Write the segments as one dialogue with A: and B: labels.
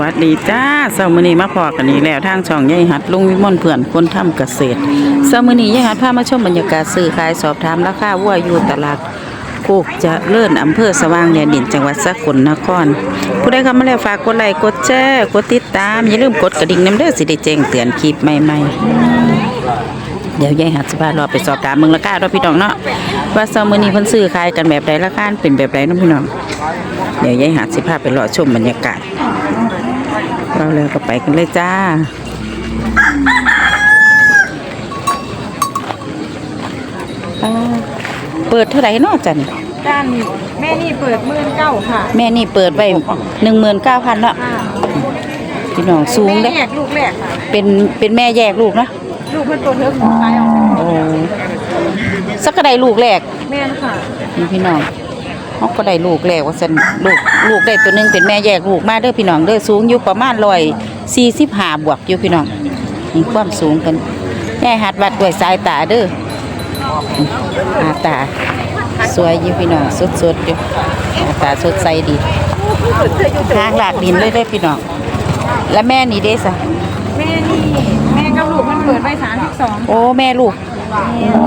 A: สวัสดีจ้าเช้ามื้อนี้มาพอกันอีกแล้วทางช่องยายหัดลุงวิมลเพื่อนคนทำเกษตรเช้ามื้อนี้ยายหัดพามาชมบรรยากาศซื้อขายสอบถามราคาวัวอยู่ตลาดโคกเจะเลื่อนอำเภอสว่างแดนดินจังหวัดสกลนคร ผู้ใดเข้ามาแล้วฝากกดไลค์กดแชร์กดติดตามอย่าลืมกดกระดิ่งน้ำเด้อสิได้แจ้งเตือนคลิปใหม่ๆเดี๋ยวยายหัดสิพารอไปสอบถามมืองราคาเราพี่น้องเนาะว่าเช้ามื้อนี้เพิ่นซื้อขายกันแบบใดราคาเป็นแบบใดเนาะพี่น้องเดี๋ยวยายหัดสิพาไปรอชมบรรยากาศ เราเลยก็ไปกันเลยจ้าอ่าเปิดเท่าไหร่เนาะจัน
B: ด้านแม่นี่เปิดหมื่นเก้าค่ะ
A: แม่นี่เปิดไว้หนึ่งหมื่นเก้าพันเนาะ
B: ค่ะ
A: พี่น้องสูง
B: แม่
A: เด้
B: แยกลูกแรกค่ะ
A: เป็นเป็นแม่แยกลูกเนาะ
B: ลูกเพิ่นตัวเทิงขายออก
A: โอ้สักกระไดลูกแรก
B: แม่นค่ะ
A: นี่พี่น้อง เขาก็ได้ลูกแรกว่าสันลูกลูกได้ตัวหนึงเป็นแม่แยกลูกมาเด้อพี่น้องเด้อสูงอยู่ประมาณร้อยสี่สิบห้าบวกอยู่พี่น้องนี่ความสูงกันแม่หัดวัดด้วยสายตาเด้อหน้าตาสวยอยู่พี่น้องสดสดๆอยู่หน้าตาสดใสดีทางหลากดินเลยเด้อพี่น้องและแม่นี่เด้สะ
B: แม่นี่แม่กับลูกมันเปิดไว้สามสิบสอง
A: โอ้แม่ลูก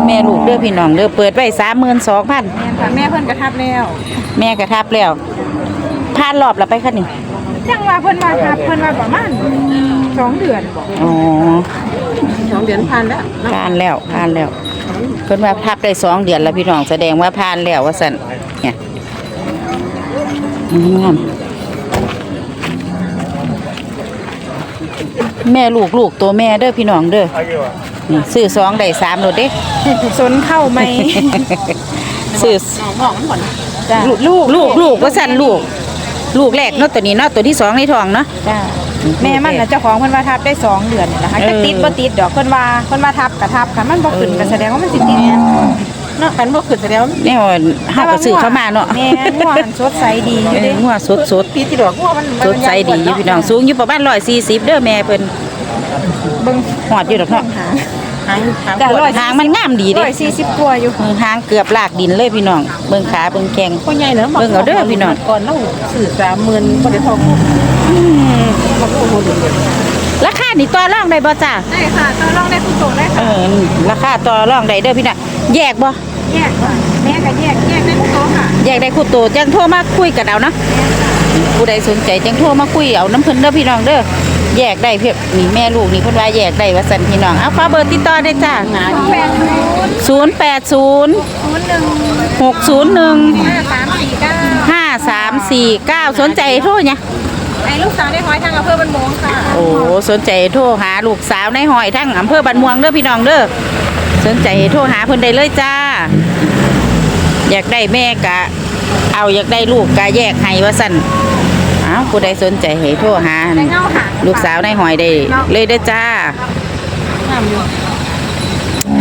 A: แม่ลูกเด้อพี่น้องเด้อเปิดไว้สามหมื่นสองพัน
B: แม่นค่ะแม่เพิ่นกระทับแล้ว
A: แม่กระทับแล้วผ่านรอบแล้วไปค่ะนี่
B: จังว่าเพิ่นมาทับเพิ่นมาประมาณสองเดือน
A: อ๋อ
B: สองเดือนผ่านแล้ว
A: ผ่านแล้วผ่านแล้ว เพิ่นว่าทับได้สองเดือนแล้วพี่น้องแสดงว่าผ่านแล้วว่าสั่นเนี่ยงามแม่ลูกลูกตัวแม่เด้อพี่น้องเด้อนี่ ซื้อสองได้สามโลดเด้
B: สนเข้าไหม
A: ซื้อ
B: หองมันหมดจ้า
A: ลูกลูกลูกว่าสั่นลูก ลูกแรกเนาะตัวนี้เนาะตัวที่สองในท้องเนาะ
B: จ้าแม่มันน่ะเจ้าของเพิ่นว่าทับได้สองเดือนนี่นะคะ
A: เออ
B: จะติดบ่ติดดอกเพิ่นว่าเพิ่นว่าทับกระทับค่ะมันบ่ขึ้นก็แสดงว่ามันสิติดเนาะคันบ่ขึ้นแสดงว่า
A: แน่ว่าเฮาก็ซื้อเข้ามาเนาะ
B: แม่งัวมันสดใสดีอยู่
A: เอ
B: เด้
A: องัวสดสด
B: ปีที่ดอกงัวมัน
A: สดใสดีอยู่พี่น้องสูงอยู่ประมาณ140เด้อแม่เพิ่น
B: เบิ่ง
A: หอดอยู่ดอกเนาะ
B: หางหาง
A: จ้ะ
B: ร้อย
A: หางมันงามดีเด้
B: ร้อยสี่สิบกว่าอยู่
A: เออหางเกือบลากดินเลยพี่น้องเบิ่งขาเบิ่งแข้ง
B: พ่อใหญ่เนาะ
A: เบิ่งเอาเด้อพี่น้อง
B: ก่อนเราสื่อสามหมื่นบ่ได้ทองบ่รู้บ่รู้
A: ราคานี่ต่อรองได้บ่จ้า
B: ได้ค่ะตอนลองได้ผู้โตได้
A: เอ
B: ค่ะ
A: อราคาต่อรองได้เด้อพี่น้องแยกบ่
B: แยกค่ะแม่ก็แยกแยกได้ผู้โตค่ะ
A: แยกได้คู่โตจังโทรมาคุยกันเอาเนาะ ผู้ใดสนใจจังโทรมาคุยเอาน้ำเพิ่นเด้อพี่น้องเด้อ แยกได้เพียบนี่แม่ลูกนี่เพิ่นว่าแยกได้ว่าซั่นพี่น้องเอาขอเบอร์ติดต่อได้จ้า
B: แปดศูนย์
A: 080
B: ศูนย์หนึ่ง
A: 601
B: ห้าสามสี่เก้า
A: 5349สนใจโทรเนี่ย
B: ไอ้ลูกสาวได้หอยทางอำเภอบ้านโมงค่ะ
A: โอ้สนใจโทรหาลูกสาวในหอยทั้งอำเภอบันม่วงเด้อพี่น้องเด้อสนใจโทรหาเพิ่นได้เลยจ้า อยากได้แม่กะ เอาอยากได้ลูกกะแยกให้ว่าสั่น อ้าวผู้ใดสนใจให้โทรหา
B: ได้เงาหาง
A: ลูกสาวในหอยได้เลยได้อจ้า
B: งามอยู่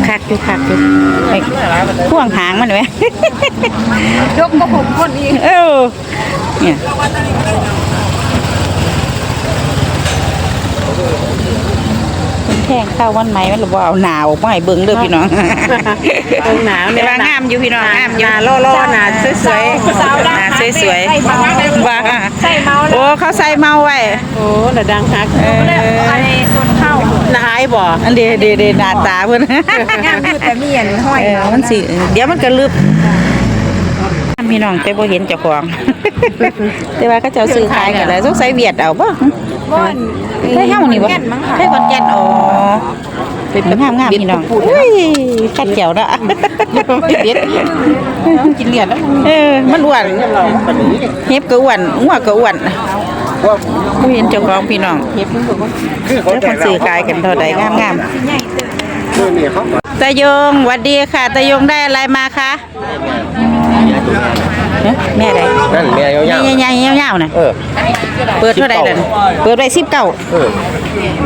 A: คักอยู่คักอยู่ไปพ่วงหางมันไหม
B: ยกมาผมคนอีก
A: เออเนี่ย แท่งข้าววันไหมมันหรือว่าเอาหนาวไม่ให้เบิ่งเด้อพี่น้อง
B: เบิ่งหนาวเนี่ย
A: แต่ว่างามอยู่พี่น้องงามอยู่
B: หน้าล่อๆหน้าสวยๆสาว
A: ห
B: ดัง
A: น้าสวย
B: ใส่เมา
A: ๆว่า
B: ใส่เมาแล้ว
A: โอ้เขาใส่เมาไว้
B: โอ้ระดังฮัก
A: เออ
B: ไปโซนเข้านา
A: ยบ่อันเดเดเดหน้าตาเพิ่น
B: งามอยู่แต่มีอันห้อย
A: เออ
B: เมา
A: มันสิเดี๋ยวมันก็ลึบพี่น้องแต่บ่เห็นเจ้าของแต่ว่าเขาเจ้าซื้อขายกันแล้วสงสัยเวียดเอาบ่
B: บ้าน
A: ใช่เฮานี่บ่
B: แก่นมั้งค่ะ
A: ใช่คนแก่นอ๋อเป็นงามงามๆพี่น้องอุ้ยกัดแก้วเนาะ
B: เบ็ดกินเหรียญแล้ว
A: เออมันอ้วนเฮ็บก็อ้วนงัวก็อ้วนบ่เห็นเจ้าของพี่น้อง
B: เฮ็ดมึงบอกว่า
A: แล้วคนซื้อขายกันเท่าใดงาม
B: สิใหญ่เติบ
C: คือนี่เขา
A: ๆตายงหวัดดีค่ะตายงได้อะไรมาคะ เอ๊ะแม่ใด
C: นั่นแม่ยาว
A: ใหญ่ๆยาวๆน่ะ
C: ๆเออ
A: เปิดเท่าใดล่ะเปิดไว้19
C: เออ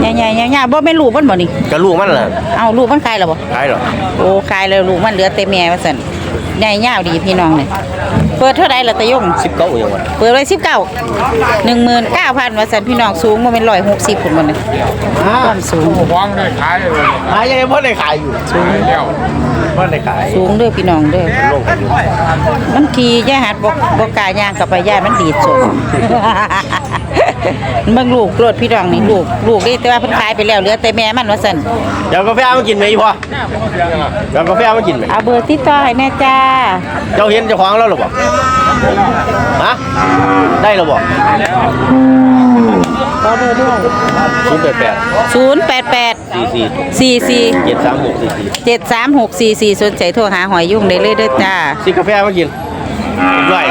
A: ใหญ่ๆยาวๆบ่แม่นลูกมันบ่นี่
C: กระลูกมันล่ะ
A: เอาลูกมันขายแล้วบ่
C: ขายเหรอ
A: โอ้ขายแล้วลูกมันเหลือแต่แม่ว่าซั่นใหญ่ยาวดีพี่น้องนี่เปิดเท่าใดล่ะตายง
C: สิบเก้าอย่างวะ
A: เปิดไว้19 19,000ว่าซั่นพี่น้องสูงบ่แม่น160พุ่นบ่นี่ความสูง
D: วางได้ขายเลย
C: ขายยังไงพ่อได้ขายอยู่
A: สูง
D: แล้ว
C: พ่อได้ขาย
A: สูงเด้อพี่น้องเด้อ
C: ลงกันอยู่
A: มันขี่ย่าหัดบ่บ่กล้าย่างกลับไปย่ามันดีดสดเบิ่งลูกโลดพี่น้องนี่ลูกลูกนี่แต่ว่าเพิ่นขายไปแล้วเหลือแต่แม่มันว่าซั่น
C: เดี๋ยวกาแฟมากินไหมอีพ่อเดี๋ยวกาแฟมากินไหม
A: เอาเบอร์ติดต่อให้แน่จ้า
C: เจ้าเห็นเจ้าของแล้วหรือเปล่าฮะได้หรือเปล่า
A: ขอเบอร์ด้วย
C: ศูนย์แปดแปด
A: 088
C: สี่สี่
A: 44
C: เจ็ดสามหกสี่สี่
A: 73 644สนใจโทรหาหอยยุ่งได้เลยเด้อจ้า
C: ซื้อกาแฟมากินด้วย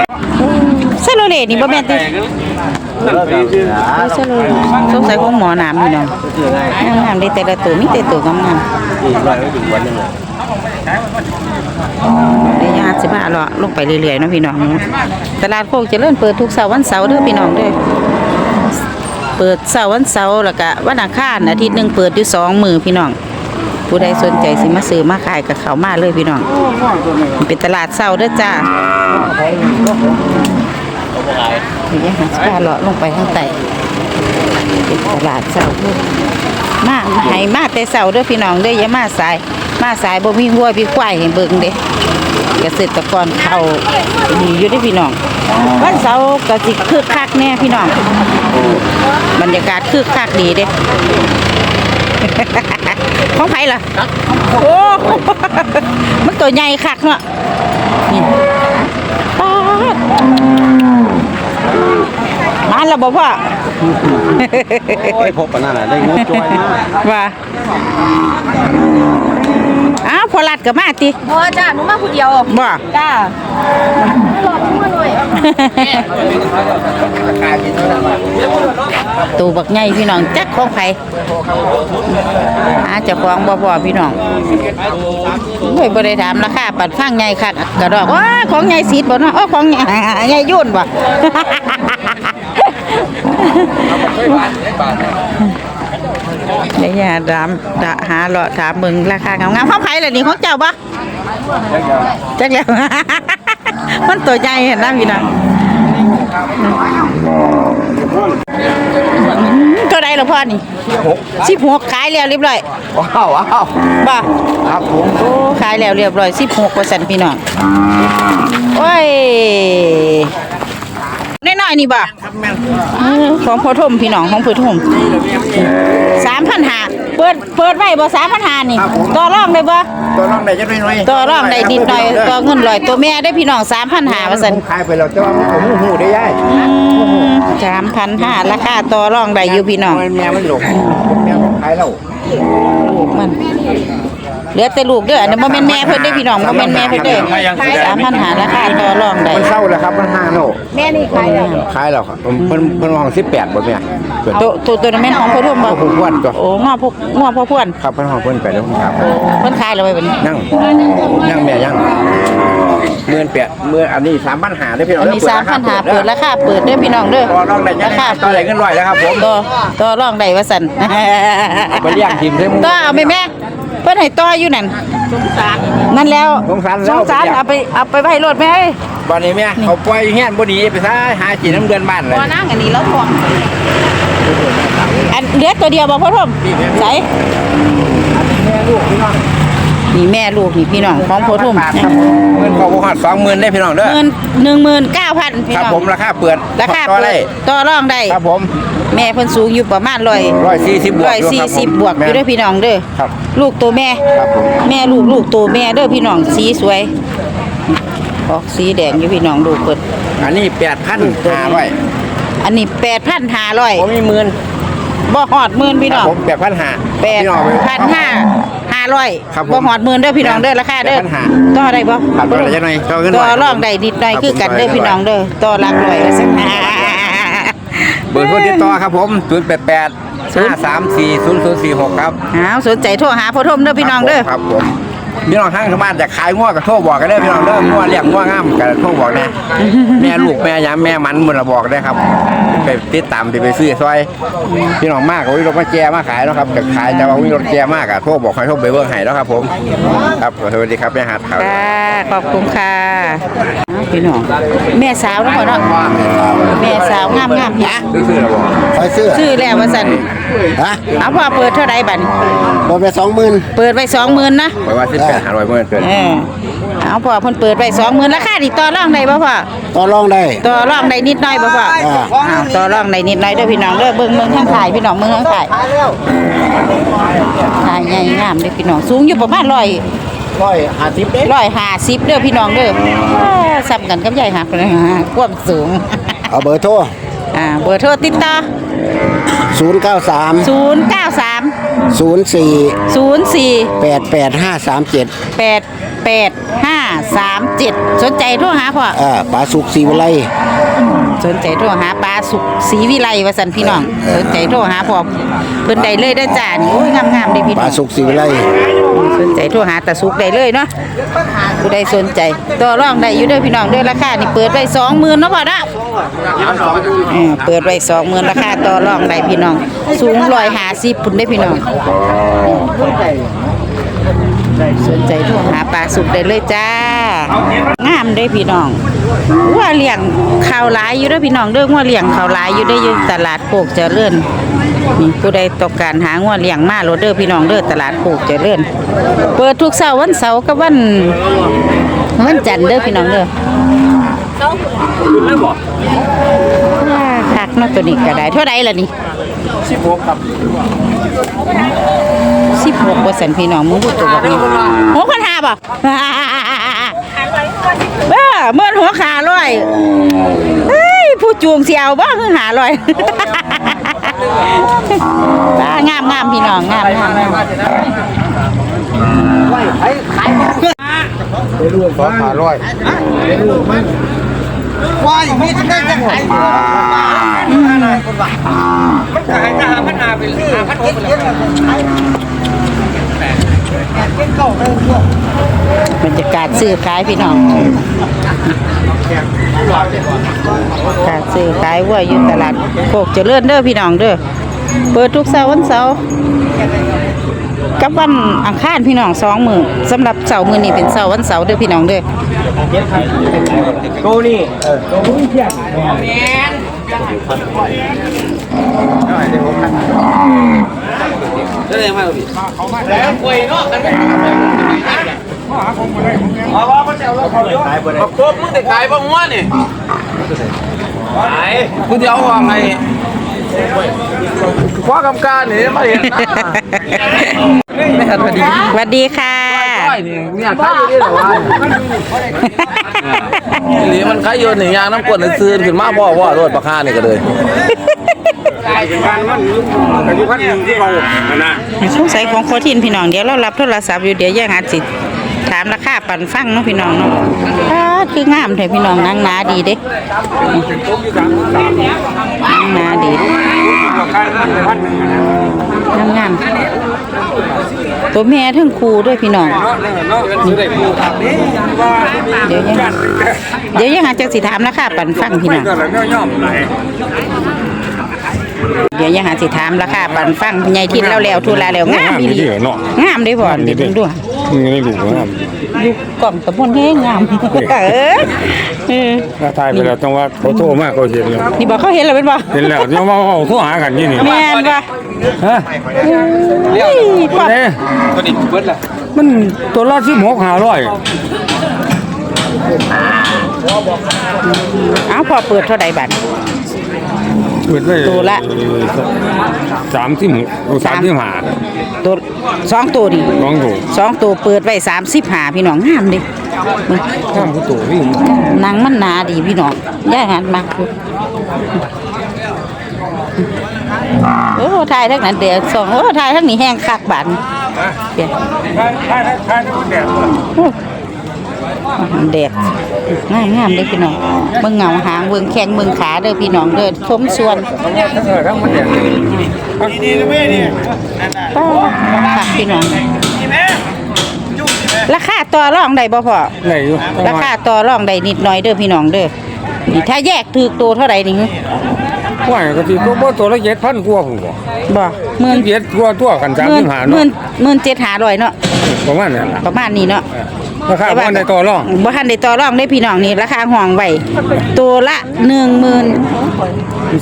A: ซาโลเลนี่บ่แม่นติซาโลเลสงสัยของหมอน้ำนี่เนาะงามๆได้แต่ละตัวมีแต่ตัวงามๆ
C: อีกร้อยก็ถึงวันหนึงเลย
A: เดี๋ยวยาสิบห้าเลาะลงไปเรื่อยๆเนาะพี่น้องตลาดโคกเจริญเปิดทุกเสาร์วันเสาร์เด้อพี่น้องเด้อ เปิดเสาร์วันเสาร์แล้วก็วันอังคารอาทิตย์หนึ่งเปิดอยู่สองมือพี่น้อง ผู้ใดสนใจสิมาซื้อมาขายกับเขามาเลยพี่น้องมันเป็นตลาดเสาร์เด้อจ้าเดี๋ยวยาสิบห้าเลาะลงไปข้างใต้เป็นตลาดเสาร์มาให้มาแต่เสาร์เด้อพี่น้องเด้ออย่ามาสาย มาสายบ่มีวัวมีควายให้เบิ่งเด้เกษตรกรเขาดีอยู่ได้อพี่น้อง วันเสาร์ก็สิคึกคักแน่พี่น้องบรรยากาศคึกคักดีเด้ของไผล่ะโอ้มันตัวใหญ่คักเนาะนี่ป๊าดมาแล้วบ่พ่อ
C: โอ้ยพบปะนั่นน่ะได้งบจอยมาก
A: ว่าอ้าวพอลัดกับมาติ
B: บ่จ้าหนูมาผู้เดียว
A: บ่
B: จ้า
A: ตูบักใหญ่พี่น้องจักของไผหาเจ้าของบ่พอพี่น้องเฮ้ยบ่ได้ถามราคาปัดฟังใหญ่คักกระดอกว้าของใหญ่สีดบ่เนาะอ้อของใหญ่ใหญ่ยุ่นบ่เดี๋ยวอย่าถามดะหาเลาะถามมึงราคางามๆของไผล่ะนี่ของเจ้าบ่จักแล้ว มันตัวใหญ่เห็นนะพี่น้องเท่าไรล่ะพ่อนี่สิบหกขายแล้วเรียบร้อย
C: ว้าวว้าว
A: บ่
C: ครับผม
A: โอ้ขายแล้วเรียบร้อยสิบหกเปอร์เซ็นต์พี่น้องโอ้ยน้อยๆนี่บ่เออของพ่อทมพี่น้องของพ่อทมสามพันหาเปิด เปิดไว้บ่สามพันหานี่ต่อรองได้บ่
C: ตัวน้องได้จะน้อยๆ
A: ต่อรองได้นิดหน่อยต่อเงินลอยตัวแม่ได้พี่น้องสามพันหาเปอร์เซ็นต์
C: ขายไปแล้วแต่ว่าผมหูได้ย่าย
A: สามพันห้าราคาต่อรองได้อยู่พี่น้อง
C: แม่มันหลงแม่ขายแล้ว
A: ลูกมัน เหลือแต่ลูกเด้ออันนี้บ่แม่นแม่เพิ่นเด้อพี่น้องบ่แม่นแม่เพิ่นเด้อสามพันหาราคาต่อรองได้
C: มันเศร้าแล้วครับมันห้าโน
B: แม่นี่ขายแล้ว
C: ขายแล้วครับผมเพิ่นเพิ่นวางสิบแปดบ่แม่เพิ่น
A: ตัวตัวตัวนั้นแม่นของพ่อทุ่มบ่
C: ก็ผมอ้วนก็
A: โอ้งอพวกงอพ่อพวน
C: ครับเพิ่นวางเพิ่นไปแล้วครับ
A: เพิ่นขายแล้วไว้บัดนี้
C: นั่งนั่งแม่ยังเมื่อนแปดเมื่ออันนี้สามพันหาได้พี่น้อง
A: อันนี้3,500เปิดราคาเปิดเด้อพี่น้องเด้อ
C: ต่อรองได้ยัง
A: ราคา
C: ต่อได้เงินร้อยแล้วครับผม
A: ต่อต่อรองได้ว่าซั่น
C: บ่เรียกทีมใช่มั้ย
A: ต่อเอาไหมแม่ เพิ่นให้ต่ออยู่นั่นนั่นแล้ว
C: สงสาร
A: ส
C: แล้ว
A: งสารเอาไปเอาไปไว้รถแม่เอ้ย
C: บัดนี้แม่เขาปล่อยเฮียนบ่หนีไปซะหากินน้ำเดือนบ้านเลย
A: บ่นั่งอันนี้แล้วทวงอันเหลือตัวเดียวบ่พ่อทุ่มใส่
C: แม่ลูกพี่น้อง
A: นี่แม่ลูกนี่พี่น้องของโพทุ่ม
C: บาทครับเงินเขาบ่ฮอด20,000ได้พี่น้องเด้อ
A: เงินหนึ่งหมื่นเก้าพันพี่
C: ครับ
A: น้อง
C: ผมราคาเปิด
A: ราคา
C: ต่อ
A: เปิ
C: ได้
A: ดต่อรองได้
C: ครับผม
A: แม่เพิ่นสูงอยู่ประมาณร้อย
C: 140บวก
A: ร้อย
C: อยู่
A: สี่
C: ครับผม
A: สิบบวกอยู่เด้วยพี่น้องเด้อ
C: ครับ
A: ลูกตัวแม่
C: ครับผม
A: แม่ลูกลูกตัวแม่เด้อพี่น้องสีสวยออกสีแดงอยู่พี่น้องดูเปิด
C: อันนี้8,500
A: อันนี้แปดพันห้าร้อย
C: ผมมีหมื่น
A: บ่หอดหมื่นพี่น้อง
C: ผม8,500
A: แปด
C: พี่น้องไป
A: พันห้าห้า ร้อย
C: ครับผม
A: บ่หอดหมื่นเด้อพี่น้องเด้อราคาเด้อ
C: 8,500
A: ต่อได้บ่
C: ครับต่อได้จักหน่อยต่อเงินหน่
A: ต่
C: อย
A: อรองได้นิดหน่อย
C: ครับ
A: คือกันเด้อ
C: ผม
A: พี่น้องเด้อต่อหลักร้อยว่าซั่น
C: เบอร์โทรติดต่อครับผม088 534 0046ครับ
A: อ้าวสนใจโทรหาพ่อทมเด้อพี่น้องเด้อ
C: ครับผม พี่น้องทางบ้านจะขายง้อกับโทรบอกกันได้อพี่น้องเด้อง้อเลี้ยงง้องามกันโทรบอกแน่แม่ลูกแม่ยามแม่มันมันละบอกได้ครับไปติดตามไปไปซื้อซอยพี่น้องมากวิรถมาแจมาขายเนาะครับจะขายจะว่าวิรถแจมากอะโทรบอกให้โทรไปเบิ่งให้แล้วครับ ผม ครับสวัสดีครับแม่หัดครับ
A: ค่ะขอบคุณค่ะอ้าวพี่น้องแม่สาวเนาะพ่อเนาะแม่สาวงามงามๆเห็น
C: ซื้อแล้วบอก
D: คอยซื้อ
A: ชื่อแล้วว่าซั่น
D: ฮะ
A: เอาพ่อเปิดเท่าใดบัดนี้
D: บอไปสองหมื่น
A: เปิดไว้20,000นะ
C: ไว้ว่าสิบแปดหาร้อยเมื่อเกิน
A: เออเอาเอาพ่อเพิ่นเปิดไว้20,000ราคานี่ต่อรองได้บ่พ่อ
D: ต่อรองได้
A: ต่อรองได้นิดหน่อยบ่พ่อ
D: อ่า
A: อ้าวต่อรองได้นิดหน่อยเด้อพี่น้องเด้อเบิ่งเมืองข้างขายพี่น้องเมืองข้างขายขายใหญ่งามเด้อพี่น้องสูงอยู่ประมาณ100
D: ร้อยห้าสิบเด้
A: ร้อยห้าสิบเด้อพี่น้องเด้อซ้ำกันกับใหญ่หักเลยฮะความสูง
D: เอาเบอร์โทร
A: อ่าเบอร์โทรติดต่อ
D: ศูนย์เก้าสาม
A: ศูนย์เก้าสาม
D: ศูนย์สี่
A: ศูนย์สี่
D: แปดแปดห้าสามเจ็ด
A: แปดแปดห้าสามเจ็ดสนใจโทรหาพ่อ
D: อ่าปลาสุกสีวิไล
A: สนใจโทรหาปลาสุกศรีวิไลวสันพี่น้อง สนใจโทรหาพ่อเพิ่นได้เลยได้อจ้านี่โอ้ยงามๆเด้อพี่
D: ป
A: น้
D: ลา
A: อง
D: สุกสีวิไล
A: ส นใจโทรหาตาสุกได้เลยเนาะผู้ใดสนใจต่อรองได้อยู่เด้อพี่น้องเด้อราคานี่เปิดไว้สองหมื่นเนาะพ่อเนาะเออเปิดไว้สองหมื่นราคาต่อรองได้พี่น้อง สูงร้อยหาสิบพุ่นได้พี่น้อง สนใจโทรหาปลาสุกได้เลยจ้า งามได้พี่น้องว่าเลี้ยงข้าวหลายอยู่เด้พี่น้องเด้อว่าเลี้ยงข้าวหลายอยู่ได้อยู่ตลาดโคกเจริญนี่ผู้ใดต้องการหางัวเลี้ยงมาโลดเด้อพี่น้องเด้อตลาดโคกเจริญเปิดทุกเสาร์วันเสาร์กับวันวันจันทร์เด้อพี่น้องเด้อคักนาะตัวนี้ก็ได้เท่าไรล่ะนี่สิบหกครับ สิบหกเปอร์เซ็นต์พี่น้องมึงดูดตัวแบบนี้หัวคนหาบ่เบ้อเมื่อหัวขาลอยเฮ้ยผู้จูงเสียวบ่คือหาลอยบ้างามงามพี่น้องงามงามงาม
D: สองห้าร้อย
A: บรรยากาศซื้อขายพี่น้องการซื้อขายวัวอยู่ตลาดโคกเจริญเด้อพี่น้องเด้อเปิดทุกเสาร์วันเสาร์กับวันอังคารพี่น้องสองมือสำหรับเสาร์มือนี้เป็นเสาร์วันเสาร์เด้อพี่น้องเด้อ
D: โตนี่เออ
E: ประกบมึงแต่ขายบ้างวะนี่ขายกูจะเอาว่าไงคว้ากำการนี่มาเห็นนะไม่ทันพอดี
A: สวัสดีค่ะ
E: ใช่นี่เนี่ยขายอยู่นี่แหละวะหรือมันขายอยู่นี่งอย่างน้ำกรดในซื้อขึ้นมาพ่อว่ารถราคานี่ก็เลย
A: สงสัยของโคทินพี่น้องเดี๋ยวเรารับโทรศัพท์อยู่เดี๋ยวแย่งหาสิถามราคาปั่นฟังเนาะพี่น้องเนาะอ่าคืองามเลยพี่น้องนางนาดีเด้นางนาดีงามงามตัวแม่ทั้งครูด้วยพี่น้อง เดี๋ยวยังเดี๋ยวยังหาจักสิถามราคาปั่นฟังพี่น้อง เดี๋ยวยังหาสิถามราคาปั่นฟังใหญ่ทินแล้วแล้วทุลาแล้วงามอีหลีงามเด้บ่เดี๋ยวดู
D: มึงได้ดูครับ
A: ดูกล่องตะบนแห้งงามเออเออ
F: ถ้าทายไปแล้วต้องว่าเขาโทรมากเขาเห็นแล้ว
A: นี่บอกเขาเห็นแล้วเป็นบ่
F: เห็นแล้วยังว่าเขาโทรหากันยี่นี่
A: แม่นบ่
F: ฮะ
A: เฮ้ยปอบ
F: เด้มันตัวละสิบหกห้าร้อย
A: เอาพอเปิดเท่าใดบัด
F: เปิดไว้
A: ตัวละ
F: สามสิบหกสามสิบห้า
A: ตัวสองตัวนี่
F: ลองดู
A: สองตัวเปิดไว้35พี่น้องงามเดิ
F: ข้ามผู้ตัวนี่
A: หนังมันหนาดีพี่น้องย่าหันมากอยู่โอ้ถ่ายทั้งนั้นเดี๋ยวสองโอ้ถ่ายทั้งนี้แห้งคักบาดนี่เดี๋ยวโอ้ แดดงามงามเลยพี่น้องเบิ่งเงาหางเบิ่งแข้งเบิ่งขาเด้อพี่น้องเด้อชมส่วนค่ะพี่น้องราคาต่อรองได้บ่พ่อ
F: ไหนอยู่
A: ราคาต่อรองได้นิดหน่อยเด้อพี่น้องเด้อนี่ถ้าแยกถูกตัวเท่าไหร่นี่
F: ว่าก็ที่ตัวตัวละเจ็ดพันกว่าผมบอก
A: บ่หมื่น
F: เจ็ดกว่าตัวกันสาม
A: หมื่น
F: สิบห้า
A: ห
F: เนาะ
A: มื่นหมื่นเจ็ดหาร้อยเนาะ
F: ประมาณนั้นล่ะ
A: ประมาณนี้เนาะ
F: ราคาบ้านในต่อรอง
A: บ่ทันได้ต่อรองได้พี่น้องนี่ราคาห้องไว้ตัวละหนึ่งหมื่น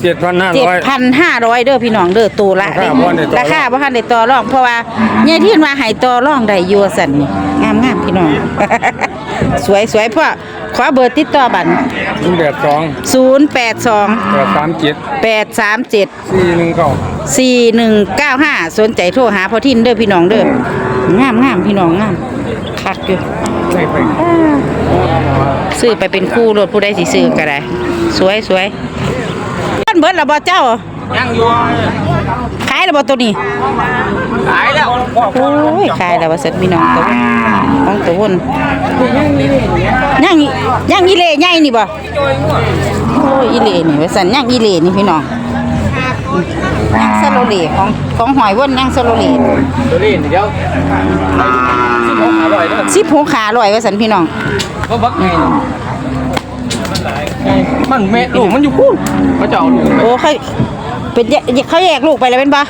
F: เจ็ดพันห้า
A: เจ็ด
F: ร้อย
A: พันห้าร้อยเด้อพี่น้องเด้อตัวละ
F: ราคาบ่ทันได้ต่อรอง
A: ราคาบ่ทันได้ต่อรอง เพราะว่าใหญ่ที่มาให้ต่อรองได้อยู่ว่าซั่นนี่งามๆพี่น้อง สวยสวยพ่อขอเบอร์ติดต่อบัตร
F: ศูนย์แปดสอง
A: ศูนย์แปดสอง
F: แปดสามเจ็ด
A: แปดสามเจ็ด
F: สี่หนึ่งเก้า
A: สี่หนึ่งเก้าห้าสนใจโทรหาพ่อทินเด้อพี่น้องเด้องามงามพี่น้องงามคักอยู่
F: ไม่ไป
A: ซื้อไปเป็นคู่รถผู้ใดสิซื้อก็ได้ สวยสวยต้นเบิร์ดละบ่เจ้า
E: ยังอยู่
A: ขายละบ่ตัวนี้
E: ขายแล้ว
A: โอ้ยขายแล้วว่าสัตว์พี่น้องตัวของตัววนย่างย่างอีเล่ใหญ่นี่บ่โอ้ยอีเล่นี่ว่าซั่นย่างอีเล่นี่พี่น้อง ย่างสโลเล่ของของหอยวนย่างสโลเล่
E: ตัวนี้เดี๋ยวสิบหกอร่อยเด้อ
A: สิบหกขาลอยว่าสันพี่น้อง
E: ก็บักไงมันแม่ลูกมันอยู่พูดเขาจะเอาลูก
A: โอ้เขาเป็นแยกเขาแยกลูกไปแล้วเป็นปะ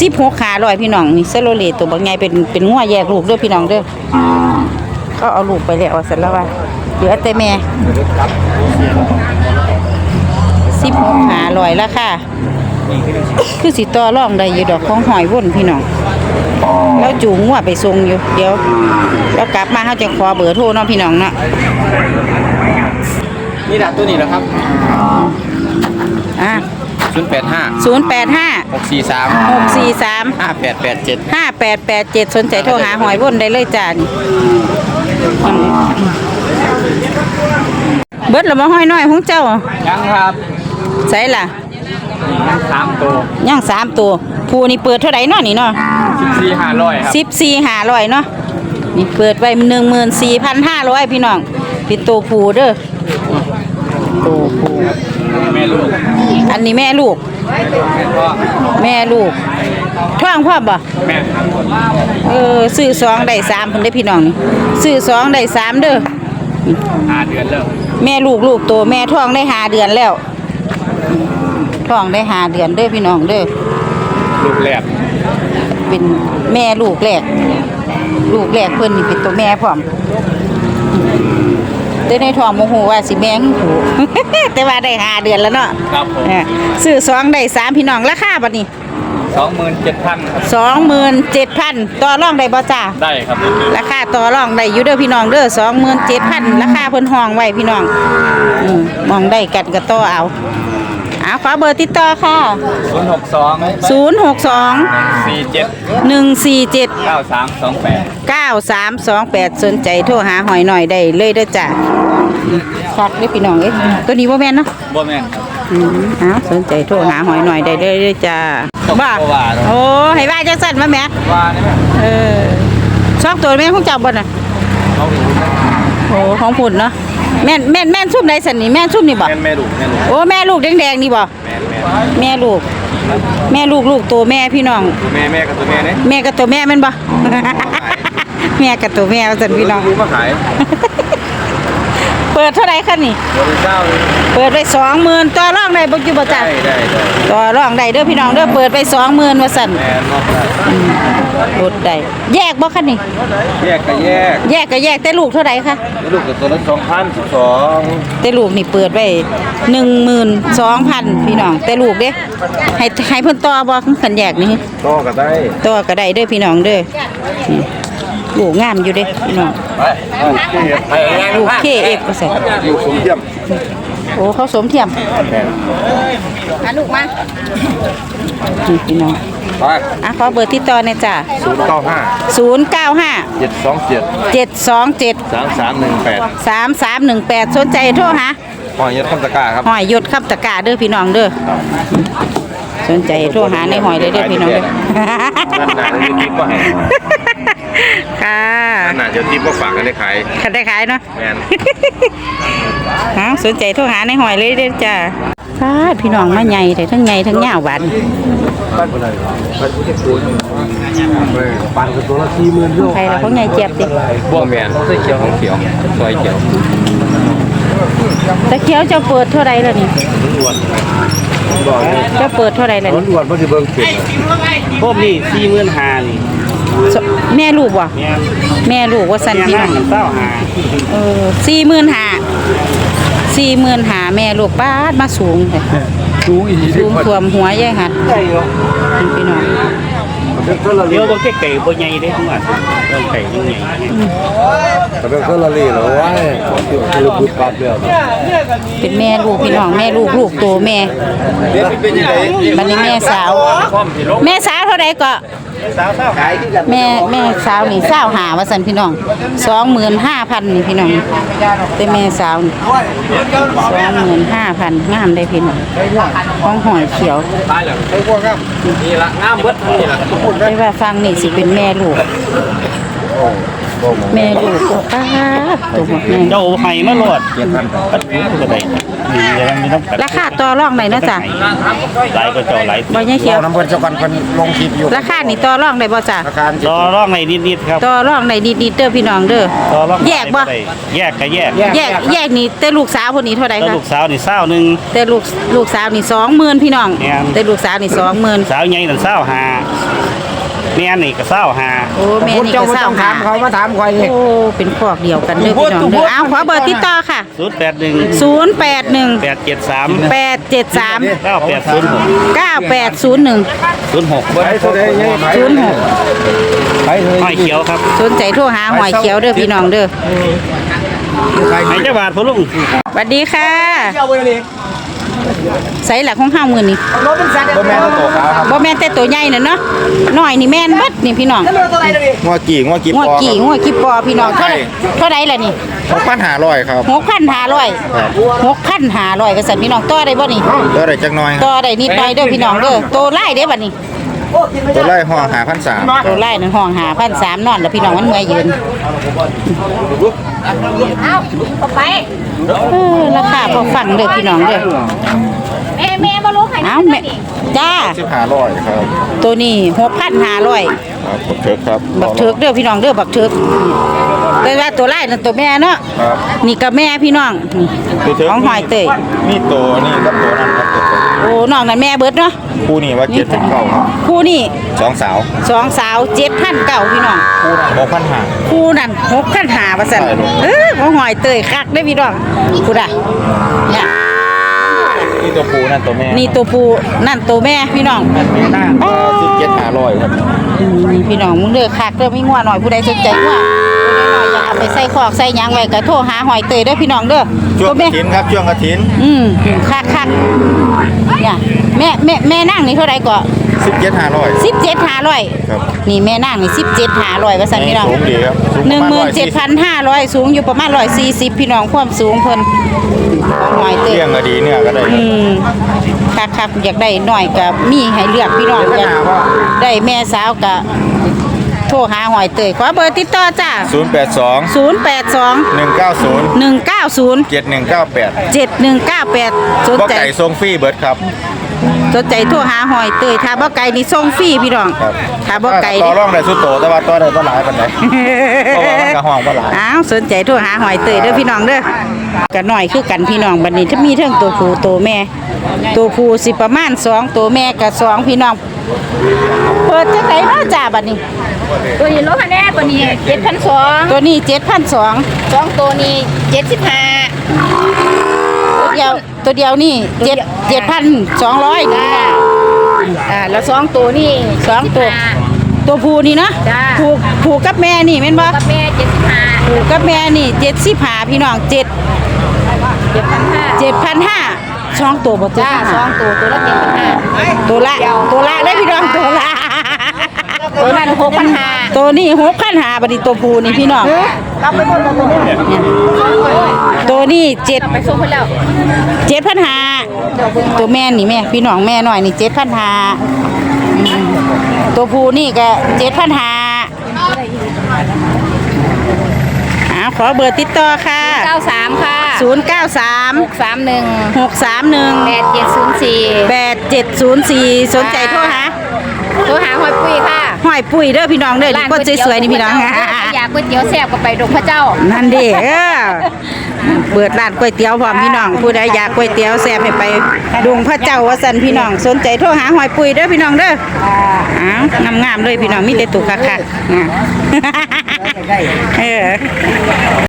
A: สิบหกขาลอยพี่น้องนี่เซโลเลตัวบางไงเป็นเป็นงัวแยกลูกเด้วยพี่น้องเด้อเขาเอาลูกไปแล้วว่าสันแล้วว่าเหลือแต่แม่สิบหกขาลอยแล้วค่ะ คือสิต่อร่องได้อยู่ดอกของหอยว่นพี่น้องแล้วจูงงัวไปทรงอยู่ เดี๋ยว แล้วกลับมาเขาจะขอเบอร์โทรเนาะพี่น้องเนาะ
E: นี่ดักตัวนี้นะครับ
A: อะ
E: ศูนย์แปดห้า
A: ศูนย์แปดห้า
E: หกสี่สาม
A: หกสี่สาม
E: ห้าแปดแปดเจ็ด
A: ห้าแปดแปดเจ็ดสนใจโทรหาหอยว่นได้เลยจ้านี่เบิดและมาห้อยน้อยของเจ้า
E: ยังครับ
A: ใส่ล่ะ
E: ยังสามตัว
A: ย่างสามตัวผู้นี่เปิดเท่าไหร่เนาะนี่เนาะ
E: สิบสี่ห้าร้อยครับ
A: สิบสี่ห้าร้อยเนาะนี่เปิดไว้หนึ่งหมื่นสี่พันห้าร้อยพี่น้องเป็นตัวผู้เด้อตัวผู้
E: แม่ลูก
A: อันนี้แม่ลูก
E: แม่พ่อ
A: แม่ลูกท้องพ่อบ่
E: แม่ครับ
A: เออซื้อสองได้สามคนได้อพี่น้องนี่ซื้อสองได้สามเด้อ
E: ห้าเดือนแล้ว
A: แม่ลูกลูกโตแม่ท้องได้หาเดือนแล้ว ท้องได้หาเดือนเด้อพี่น้องเด้อ
E: ลูกแรก
A: เป็นแม่ลูกแรก ลูกแรกเพิ่นนี่เป็นตัวแม่พร้อมแต่ในท้องโมโหว่าสิแม่งผูแต่ว่าได้หาเดือนแล้วเนาะ
E: ครับผม
A: เออซื้อสองได้สามพี่น้องราคาบัดนี้
E: สองหมื่นเจ็ดพันครับ
A: สองหมื่นเจ็ดพันต่อรองได้บ่จ้า
E: ได้ครับ
A: ราคาต่อรองได้อยู่เด้อพี่น้องเด้อสองหมื่นเจ็ดพันราคาเพิ่นห้องไว้พี่น้องอืมมองได้กันก็ต่อเอา เอาขอเบอร์ติดต่อค่ะ
E: ศูนย์หกสอง
A: ศูนย์หกสอง
E: สี่เจ็ด
A: หนึ่งสี่เจ็ด
E: เก้าสามสองแปด
A: เก้าสามสองแปดสนใจโทรหาหอยหน่อยได้เลยเด้อจ้ะคักเด้อพี่น้องเอ้ยตัวนี้บ่แม่นเนาะ
E: บ่แม่นครับ
A: อืมอ้าวสนใจโทรหาหอยหน่อยได้เลยเด้อจ้า
E: ต้อง
A: บ้า
E: บ่ว่าเนอะ
A: โอ้ให้ว่าจังสั่นมาแหม่
E: ว่าได้ไหม
A: เออชอบตัวแม่ของเจ้าบ่น่ะ
E: เขาดู
A: โอ้ของพุ่นเนาะ แม่นแม่นแม่นซุ่มใดสันนี่แม่นซุ่มนี่บ่
E: แม่นแม่ลูกแม่ลูก
A: โอ้แม่ลูกแดงๆนี่บ่
E: แม่นแม่
A: แม่ลูก แม่ลูกลูกตัวแม่พี่น้อง
E: แม่แม่กับตัวแม่เนี่ย
A: แม่กับตัวแม่แม่นบ่แม่กับตัวแม่สันพี่น้อง
E: รู้มาขาย
A: เปิดเท่าไหร่คะนี่
E: บริเจ้าเลย
A: เปิดไปสองหมื่นต่อรองได้บ่อยู่บ่จ้ะ
E: ได้ได้ได้
A: ต่อรองได้เด้อพี่น้องเด้อเปิดไปสองหมื่นว่าสั่น
E: แม่นอกได้
A: ลดได้แยกบ่คะนี่
E: แยกก็แยก
A: แยกก็แยกแต่ลูกเท่าไหร่คะ
E: ลูกกับตัวละสองพันสิบสอง
A: แต่ลูกนี่เปิดไว้หนึ่งหมื่นสองพันพี่น้องแต่ลูกเด้ให้ให้เพิ่นต่อบ่คันแยกนี่
E: ต่อก็ได้
A: ต่อก็ได้เด้อพี่น้องเด้อนี่ ลูกงามอยู่เด้พี่น้องลูกเคเอฟก็ใส่
E: อยู่สมเยี่ยม
A: โอ้เขาสมเทียมอะลูกมาพี่น้อง
E: ไป
A: อะขอเบอร์ติดต่อหน่อยจ้ะ
E: ศูนย์เก้าห้า
A: ศูนย์เก้าห้า
E: เจ็ดสองเจ็ด
A: เจ็ดสองเจ็ด
E: สามสามหนึ่งแปด
A: สามสามหนึ่งแปดสนใจโทรหา
E: หอยยัดข้ามตะกร้าครับ
A: หอยยศขับตะกาเด้อพี่น้องเด้อสนใจโทรหาในหอยเลยเด้อพี่น้องเด้อ
E: นั่นน่ะเดี๋ยวติ๊บก็ให้
A: ค่ะ
E: นั่นน่ะเดี๋ยวติ๊บก็ฝากกันได้ขาย
A: คันได้ขายเนาะ
E: แม่น
A: ฮะสนใจโทรหาในหอยเลยเด้อจ้าฟาดพี่น้องมาใหญ่แต่ทั้งใหญ่ทั้งยาวหวาน
F: ปั่นกันตัวละสี่หมื่นโล
A: ใครละพวกใหญ่เจี๊ยบดิ
E: บ่แม่นใส่เขียวของเขียวซอยเขียว
A: ตะเคียวเจ้าเปิดเท่าไรล่ะนี่เจ้าเปิดเท่าไรล่ะ
F: ต้น
A: นี่
F: อ้วนเพราะที่เบิ่งเป็นพวกนี้สี่หมื่นห้านี่
A: ส แม่ลูกวะ
F: แม่น
A: แม่ลูกว่าสัน
F: แม่
A: พี่
F: นั่
A: น้อง
F: งเศร้าหา
A: เออสี่หมื่นหาสี่หมื่นหาแม่ลูกป้าดมาสูงเลย
F: สูงอีก
A: สูงท่วมหัวยายหัด
F: ได้เหรอ
A: พี่น้อง
E: เดี๋ยวบ่แก่ไก่บ่ใหญ่เด้ทั้งว่าเรื่องไก่ยังใหญ่
D: แต่เป็นคนละลีเหรอวะคือลูกบุตรปั๊บเดียว
A: เป็นแม่ลูกพี่น้องแม่ลูกลูกโตแม่บัดนี้แม่สาว แม่สาวเท่าใดก็ แม่แม่สาวนี่สาวหาว่าซั่นพี่น้อง25,000นี่พี่น้องแต่แม่สาวนี่25,000งามได้พี่น้องของหอยเขียว
E: ตายแล้วนี่ละงามเบิดนี่ละ
A: ได้ว่าฟังนี่สิเป็นแม่ลูก แม่ลูกก็ป้าตัวแม่
E: เจ้าไห้มาโลดปัดหูก็ได้นี่ยังมีน้ำกัด
A: ราคาต่อรองได้เนาะจ้ะ
E: หลายก็เจ้าหลาย
A: บ่ใหญ่เขียว
D: น้ำเพิ่นเจ้ากันเพิ่นลงคลิปอยู่
A: ราคานี่ต่อรองได้บ่จ้ะ
D: ราคา
E: ต่อรองในนิดๆครับ
A: ต่อรองได้นิดๆเด้อพี่น้องเด้อ
E: ต่อรอง
A: แยกบ่
E: แยกก็แยก
A: แยกแยกนี่แต่ลูกสาวคนนี้เท่าไหร่
E: แล้ว
A: คะ
E: ลูกสาวนี่เศร้าหนึง
A: แต่ลูกลูกสาวนี่20,000พี่น้อง
E: แม่น
A: แต่ลูกสาวนี่20,000
E: สาวใหญ่นั่นเศร้าหา แม่นี่ก็เศร้าหา
A: โอ้แม่นี่
D: เจ้า
A: ก็
D: บ่
A: สา
D: ต้
A: ว
D: อง
A: หา
D: ถามเขามาถามคอยนี่
A: โอ้เป็นพวกเดียวกันเด้อพี่น้องเด้อเอาขอเบอร์ติดต่อค่ะ
E: 081
A: 081
E: 873
A: 873
E: 9806
A: 9801
E: 06
D: ไปเท่าใดยัง
A: 06
D: ไปเท่า
E: ห้อยเขียวครับ
A: สนใจโทรหาหอยเขียวเด้อพี่น้องเด้อ
E: ไหนจะบาทพ่อลุง
A: สวัสดีค่ะ ใส่หลักของห้าหมื่นนี่
D: บ่แม่นตัวขาวครับ
A: บ่แม่นแต่ตัวใหญ่น่ะเนาะน้อยนี่แม่นเบิดนี่พี่น้อง
D: งัวกี่งัวกี่
A: งวด
D: ปอ
A: กี่งวดกี่ปอพี่น้องเท่าไหร่เท่าไหร่ล่ะนี่
D: 6,500ครับ
A: 6,500 6,500ก็สั่นพี่น้องต่อได้บ่นี่
D: ตัวได้จักหน่อยค
A: ต่
D: รับ
A: อได้นิดหน่อยเด้อพี่น้องเด้อโตไล่เด้อบัดนี้
D: ตัวไล่ห้อง5,300
A: โตไล่นั่นห้อง5,300นอนแล้วพี่น้องมันเมื่อยยืนเอ้าไปเออราคาพอฟังเด้อพี่น้องเด้อ
B: แม่แม่บ่รู้ใคร
A: เอ้าแม่จ้า
D: 1500ครับ
A: ตัวนี้6,500
D: ครับผมเถิกครับ
A: บักเถิกเด้อพี่น้องเด้อบักเถิกแต่ว่าตัวไล่นั่นตัวแม่เนาะ
D: ครับ
A: นี่ก็แม่พี่น้องนี่
D: คือเถิก
A: ของหอยเตย
D: มีตัวนี่กับตัวนั้นครับตัวเถิก
A: โอ้น้องนั่นแม่เบิดเนาะ
D: คู่นี้ว่า7,900ครับ
A: คู่นี่
D: สองสาว
A: สองสาวเจ็ดพันเก่าพี่น้อง
D: คู่นั้น6,500
A: คู่นั่นหกพันหาว่าสั่น
D: ใช่ลูก
A: เออของหอยเตยคักได้อพี่น้องกูด่ะเนี่ย
D: นี่ ตัวผู้นั่นตัวแม่
A: นี่ตัวผู้นั่นตัวแม่พี่น้อง
D: แม่นางก็17,500ครับ
A: อืมนี่พี่น้องมึงเด้อคักเด้อไม่งัวหน่อยผู้ใดสนใจงัวผู้ใดหน่อยอยากเอาไปใส่คอกใส่หยังไว้ก็โทรหาหอยเตยเด้อพี่น้องเด้อ
D: ช่ว
A: ตั
D: ง
A: ว
D: ก
A: แม่
D: ฐินครับช่วงกฐิน
A: อืมคักคักเนี่ยแม่แม่แม่นั่งนี่เท่าไหร่ก็
D: 17,500
A: สิบเจ็ดห้าร้อย
D: ครับ
A: นี่แม่นั่งนี่สิบเจ็ดห้าร้อยว่าสันพี่น้อง
D: สูงดีครับสูง
A: หนึ่ง
D: ประ
A: ห
D: มา
A: มื่
D: ณ
A: นเจ็ดพันห้าร้อยสูงอยู่ประมาณร้อยสี่สิบพี่น้องความสูงเพิ่น ของหน่อยเต
D: เลี้ย
A: ย
D: งก็ดีเนี่ยก็ได้ค
A: อื
D: รับ
A: มคักคักอยากได้หน่อยกับมีให้เลือกพี่น้องอยากได้แม่สาวกับโทรหาหอยเตยขอเบอร์ติดต่อจ้า
D: 082
A: ศูนย์แปดสอง
D: 190
A: หนึ่งเก้าศูนย์
D: 7198
A: เจ็ดหนึ่งเก้าแปดสน
D: บ่
A: ใจ
D: ไก่ทรงฟรีเบิดครับ
A: สนใจโทรหาหอยเตยถ้าบ่ไก่นี่ส่งฟรีพี่น้อง
D: ครับ
A: ถ้าบ่ไก่
D: ต่อ
A: นี่
D: รองได้สุดโตแต่ว่าต่อได้บ่หลายปานใดเพราะว่ามันก็ห้องบ่หลาย
A: อ้าวสนใจโทรหาหอยเตยเด้อพี่น้องเด้อก็น้อยคือกันพี่น้องบัดนี้ถ้ามีเทั้งตัวผู้ตัวแม่ ตัวผู้สิประมาณสองตัวแม่ก็สองพี่น้อง เปิดจังได๋มาจ้าบัดนี้
B: ตัวนี้รถคันแน่ตัวนี้7,200
A: ตัวนี้7,200
B: สองตัวนี้75
A: ตัวเดียวตัวเดียวนี่ 7 7,200นี่นะ
B: อ่าแล้วสองตัวนี่
A: สองตัว ตัวผู้นี่เนาะ
B: จ้า
A: ผู้ผู้กับแม่นี่แม่นบ่
B: กับแม่75
A: ผู้กับแม่นี่75พี่น้อง7
B: 7,500
A: 7,500สองตัวบ่ตัว
B: จ้าสองตัวตัวละ7,500
A: ตัวละตัวละได้พี่น้องตัวละ
B: ตัวนั้น6,500
A: ตัวนี้หกพันหาบัดนี้ตัวผู้นี่พี่น้อง
B: กลับไปหมดแล้วตัวนี้
A: ตัวนี้เจ็ด
B: ไปส่งเพิ่นแล้ว
A: เจ็ดพันหา ตัวแม่นี่แม่ พี่น้องแม่หน่อยนี่เจ็ดพันหาตัวผู้นี่ก็เจ็ดพันหาอ่าขอเบอร์ติดต่อค่ะ
B: 93 ค่ะ
A: ศูนย์เก้าสาม
B: 631
A: หกสามหนึ่ง
B: 8704
A: แปดเจ็ดศูนย์สี่สนใจโทรหา
B: โทรหาหอยปุ้ยค่ะ
A: ห้อยปุ้ยเด้อพี่น้องเด้อนี่คนสวยๆนี่พี่น้อง
B: อยากก๋วยเตี๋ยวแซ่บก็ไปดงพระเจ้า
A: นั่นเด้เออเปิดร้านก๋วยเตี๋ยวพร้อมพี่น้องผู้ใดอยากก๋วยเตี๋ยวแซ่บให้ไปดงพระเจ้าว่าสันพี่น้องสนใจโทรหาหอยปุยเด้อพี่น้องเด้ออ้าวงามๆเลยพี่น้องมีแต่ตุกคักๆอะเออ